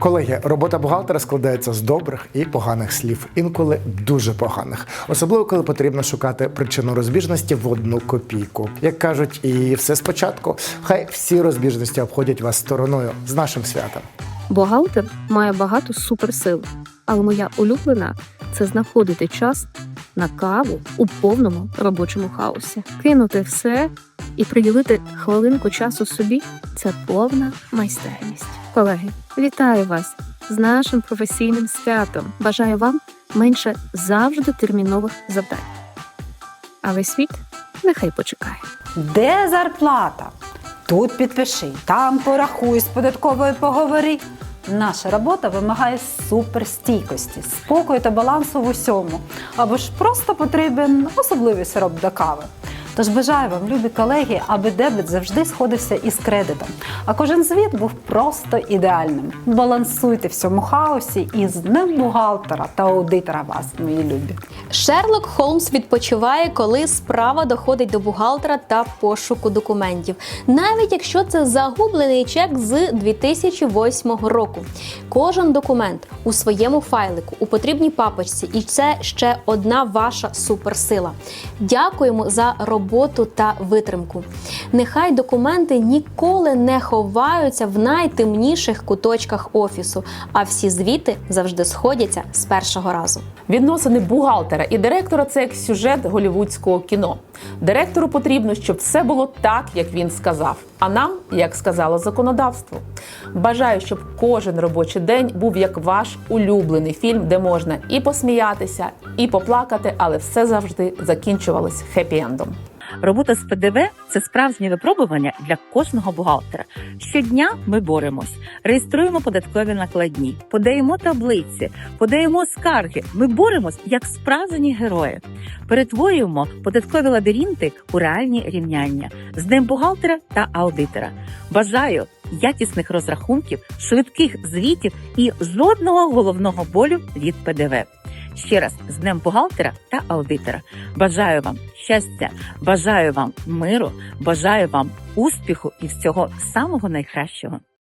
Колеги, робота бухгалтера складається з добрих і поганих слів, інколи дуже поганих, особливо коли потрібно шукати причину розбіжності в одну копійку. Як кажуть, і все спочатку, хай всі розбіжності обходять вас стороною з нашим святом. Бухгалтер має багато суперсил, але моя улюблена це знаходити час на каву у повному робочому хаосі. Кинути все і приділити хвилинку часу собі це повна майстерність. Колеги, вітаю вас з нашим професійним святом. Бажаю вам менше завжди термінових завдань. А весь світ нехай почекає. Де зарплата? Тут підпиши, там порахуй, з податковою поговори. Наша робота вимагає суперстійкості, спокою та балансу в усьому. Або ж просто потрібен особливий сироп до кави. Тож бажаю вам, любі колеги, аби дебет завжди сходився із кредитом, а кожен звіт був просто ідеальним. Балансуйте в цьому хаосі і з днем бухгалтера та аудитора вас, мої любі. Шерлок Холмс відпочиває, коли справа доходить до бухгалтера та пошуку документів, навіть якщо це загублений чек з 2008 року. Кожен документ у своєму файлику у потрібній папочці, і це ще одна ваша суперсила. Дякуємо за роботу та витримку. Нехай документи ніколи не ховаються в найтемніших куточках офісу, а всі звіти завжди сходяться з першого разу. Відносини бухгалтера і директора це як сюжет голівудського кіно. Директору потрібно, щоб все було так, як він сказав. А нам, як сказало законодавство. Бажаю, щоб кожен робочий день був як ваш улюблений фільм, де можна і посміятися, і поплакати, але все завжди закінчувалось хеппі-ендом. Робота з ПДВ це справжнє випробування для кожного бухгалтера. Щодня ми боремось, реєструємо податкові накладні, подаємо таблиці, подаємо скарги. Ми боремось як справжні герої. Перетворюємо податкові лабіринти у реальні рівняння з днем бухгалтера та аудитора. Бажаю якісних розрахунків, швидких звітів і жодного головного болю від ПДВ. Ще раз з днем бухгалтера та аудитора. Бажаю вам щастя, бажаю вам миру, бажаю вам успіху і всього самого найкращого.